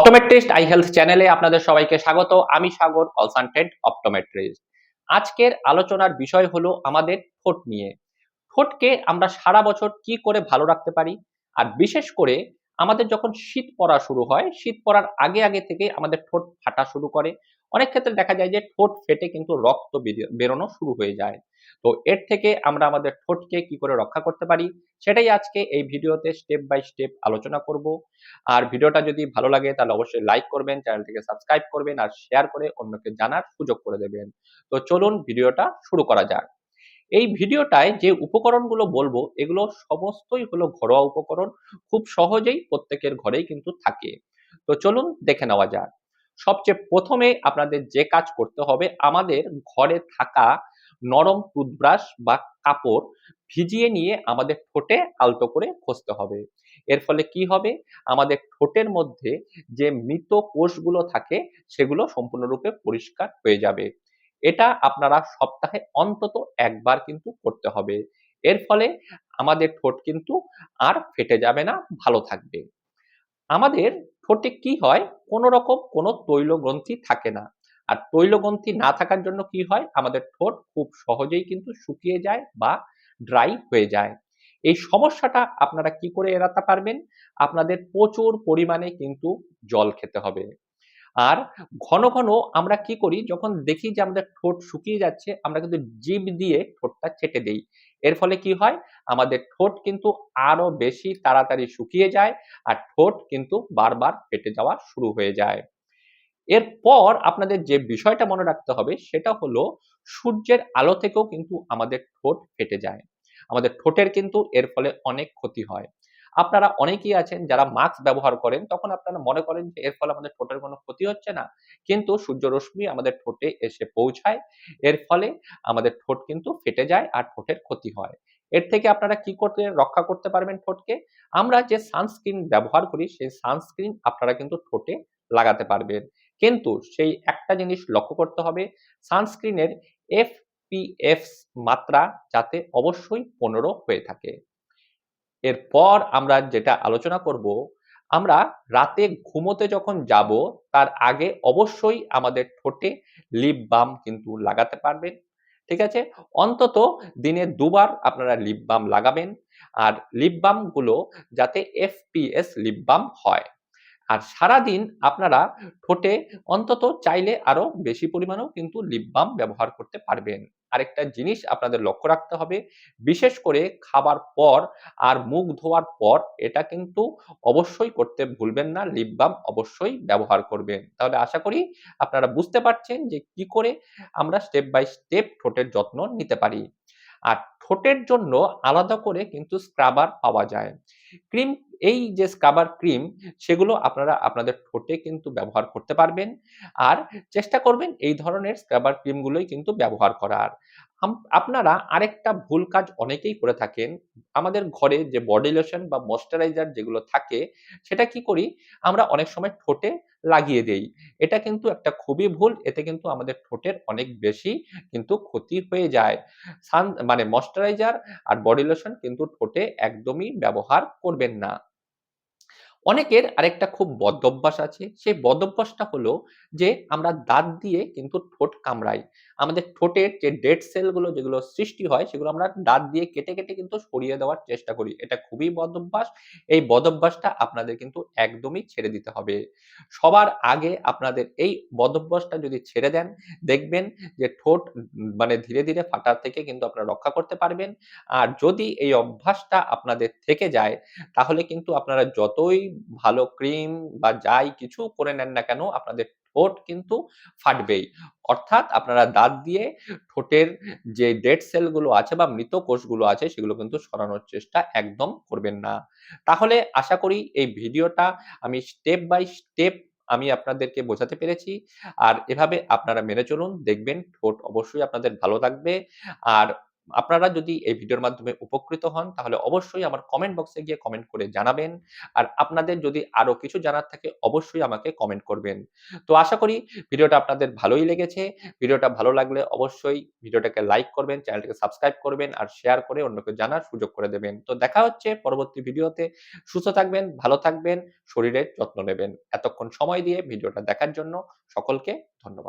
Optometrist I health চ্যানেলে আপনাদের সবাইকে স্বাগত। আমি সাগর কনসালটেন্ট অপটোমেট্রিস্ট আজকের আলোচনার বিষয় হলো আমাদের ঠোঁট নিয়ে। ঠোঁটকে আমরা সারা বছর কি করে ভালো রাখতে পারি? আর বিশেষ করে আমাদের যখন শীত পড়া শুরু হয়, শীত পড়ার আগে আগে থেকে আমাদের ঠোঁট ফাটা শুরু করে। অনেক ক্ষেত্রে দেখা যায় যে ঠোঁট ফেটে কিন্তু রক্ত বেরোনো শুরু হয়ে যায়। তো এর থেকে আমরা আমাদের ঠোঁটকে কি করে রক্ষা করতে পারি? সেটাই আজকে এই ভিডিওতে স্টেপ বাই স্টেপ আলোচনা করব। আর ভিডিওটা যদি ভালো লাগে তাহলে অবশ্যই লাইক করবেন, চ্যানেলটিকে সাবস্ক্রাইব করবেন আর শেয়ার করে অন্যকে জানার সুযোগ করে দেবেন। তো চলুন ভিডিওটা শুরু করা যাক। এই ভিডিওটায় যে উপকরণগুলো বলব, এগুলো সমস্তই হলো ঘরোয়া উপকরণ। খুব সহজেই প্রত্যেকের ঘরেই কিন্তু থাকে। তো চলুন দেখে নেওয়া যাক। সবচেয়ে প্রথমে আপনাদের যে কাজ করতে হবে, আমাদের ঘরে থাকা নরম টুথব্রাশ বা কাপড় ভিজিয়ে নিয়ে আমাদের ঠোঁটে আলতো করে খসতে হবে। এর ফলে কি হবে? আমাদের ঠোঁটের মধ্যে যে মৃত কোষগুলো থাকে, সেগুলো সম্পূর্ণরূপে পরিষ্কার হয়ে যাবে। এটা আপনারা সপ্তাহে অন্তত একবার কিন্তু করতে হবে। এর ফলে আমাদের ঠোঁট কিন্তু আর ফেটে যাবে না, ভালো থাকবে। আমাদের ঠোঁটে কি হয়? কোনো রকম কোনো তৈল গ্রন্থি থাকে না। আর তৈল গ্রন্থি না থাকার জন্য কি হয়? আমাদের ঠোঁট খুব সহজেই কিন্তু শুকিয়ে যায় বা ড্রাই হয়ে যায়। এই সমস্যাটা আপনারা কি করে এড়াতে পারবেন? আপনাদের প্রচুর পরিমাণে কিন্তু জল খেতে হবে। আর ঘন ঘন আমরা কি করি? যখন দেখি যে আমাদের ঠোঁট শুকিয়ে যাচ্ছে, আমরা কিন্তু জিভ দিয়ে ঠোঁটটা চেটে দেই। এর ফলে কি হয়? আমাদের ঠোঁট কিন্তু আরও বেশি তাড়াতাড়ি শুকিয়ে যায় আর ঠোঁট কিন্তু বারবার ফেটে যাওয়া শুরু হয়ে যায়। এরপর আপনাদের যে বিষয়টা মনে রাখতে হবে সেটা হলো সূর্যের আলো থেকেও কিন্তু আমাদের ঠোঁট ফেটে যায়। আমাদের ঠোঁটের কিন্তু এর ফলে অনেক ক্ষতি হয়। আপনারা অনেকেই আছেন যারা মাস্ক ব্যবহার করেন, তখন আপনারা মনে করেন যে এর ফলে আমাদের ঠোঁটের কোনো ক্ষতি হচ্ছে না। কিন্তু সূর্যরশ্মি আমাদের ঠোঁটে এসে পৌঁছায়, এর ফলে আমাদের ঠোঁট কিন্তু ফেটে যায় আর ঠোঁটের ক্ষতি হয়। এর থেকে আপনারা কি করতে, রক্ষা করতে পারবেন ঠোঁটকে? আমরা যে সানস্ক্রিন ব্যবহার করি, সেই সানস্ক্রিন আপনারা কিন্তু ঠোঁটে লাগাতে পারবেন। কিন্তু সেই একটা জিনিস লক্ষ্য করতে হবে সানস্ক্রিনের এফপিএফ মাত্রা যাতে অবশ্যই পনেরো হয়ে থাকে। এরপর আমরা যেটা আলোচনা করব, আমরা রাতে ঘুমোতে যখন যাব, তার আগে অবশ্যই আমাদের ঠোঁটে লিপ বাম কিন্তু লাগাতে পারবেন, ঠিক আছে? অন্তত দিনে দুবার আপনারা লিপ বাম লাগাবেন, আর লিপ বামগুলো যাতে এফপিএস লিপ বাম হয়। আর সারাদিন আপনারা ঠোঁটে অন্তত চাইলে আরও বেশি পরিমাণেও কিন্তু লিপ বাম ব্যবহার করতে পারবেন। আরেকটা জিনিস আপনাদের লক্ষ্য রাখতে হবে, বিশেষ করে খাবার পর আর মুখ ধোয়ার পর এটা কিন্তু অবশ্যই করতে ভুলবেন না লিপ বাম অবশ্যই ব্যবহার করবেন। তাহলে আশা করি আপনারা বুঝতে পারছেন যে কি করে আমরা স্টেপ বাই স্টেপ ঠোঁটের যত্ন নিতে পারি। আর ঠোঁটের জন্য আলাদা করে কিন্তু স্ক্রাবার পাওয়া যায়। ক্রিম, এই যে স্ক্রাবার ক্রিম, সেগুলো আপনারা আপনাদের ঠোঁটে কিন্তু ব্যবহার করতে পারবেন। আর চেষ্টা করবেন এই ধরনের স্ক্রাবার ক্রিমগুলোই কিন্তু ব্যবহার করার। আপনারা আরেকটা ভুল কাজ অনেকেই করে থাকেন। আমাদের ঘরে যে বডি লোশন বা ময়শ্চারাইজার যেগুলো থাকে, সেটা কি করি? আমরা অনেক সময় ঠোঁটে লাগিয়ে দেই। এটা কিন্তু একটা খুবই ভুল, এতে কিন্তু আমাদের ঠোঁটের অনেক বেশি কিন্তু ক্ষতি হয়ে যায়। সান মানে ময়শ্চারাইজার আর বডি লোশন কিন্তু ঠোঁটে একদমই ব্যবহার করবেন না। অনেকের আরেকটা খুব বদঅভ্যাস আছে। সেই বদঅভ্যাসটা হলো যে আমরা দাঁত দিয়ে কিন্তু ঠোঁট কামড়াই। আমাদের ঠোঁটের যে ডেড সেলগুলো যেগুলো সৃষ্টি হয়, সেগুলো আমরা দাঁত দিয়ে কেটে কেটে কিন্তু সরিয়ে দেওয়ার চেষ্টা করি। এটা খুবই বদঅভ্যাস। এই বদঅভ্যাসটা আপনাদের কিন্তু একদমই ছেড়ে দিতে হবে। সবার আগে আপনাদের এই বদঅভ্যাসটা যদি ছেড়ে দেন, দেখবেন যে ঠোঁট মানে ধীরে ধীরে ফাটার থেকে কিন্তু আপনারা রক্ষা করতে পারবেন। আর যদি এই অভ্যাসটা আপনাদের থেকে যায়, তাহলে কিন্তু আপনারা যতই ভালো ক্রিম বা যাই কিছু করে নেন না কেন আপনাদের ঠোঁট কিন্তু ফাটবেই। অর্থাৎ আপনারা দাঁত দিয়ে ঠোঁটের যে ডেড সেলগুলো আছে বা মৃত কোষগুলো আছে সেগুলো কিন্তু সরানোর চেষ্টা একদম করবেন না। তাহলে আশা করি এই ভিডিওটা আমি স্টেপ বাই স্টেপ আমি আপনাদেরকে বোঝাতে পেরেছি। আর এভাবে আপনারা মেনে চলুন, দেখবেন ঠোঁট অবশ্যই আপনাদের ভালো থাকবে। আর আপনারা যদি এই ভিডিওর মাধ্যমে উপকৃত হন তাহলে অবশ্যই আমার কমেন্ট বক্সে গিয়ে কমেন্ট করে জানাবেন। আর আপনাদের যদি আরও কিছু জানার থাকে অবশ্যই আমাকে কমেন্ট করবেন। তো আশা করি ভিডিওটা আপনাদের ভালোই লেগেছে। ভিডিওটা ভালো লাগলে অবশ্যই ভিডিওটাকে লাইক করবেন, চ্যানেলটাকে সাবস্ক্রাইব করবেন আর শেয়ার করে অন্যকে জানার সুযোগ করে দেবেন। তো দেখা হচ্ছে পরবর্তী ভিডিওতে। সুস্থ থাকবেন, ভালো থাকবেন, শরীরের যত্ন নেবেন। এতক্ষণ সময় দিয়ে ভিডিওটা দেখার জন্য সকলকে ধন্যবাদ।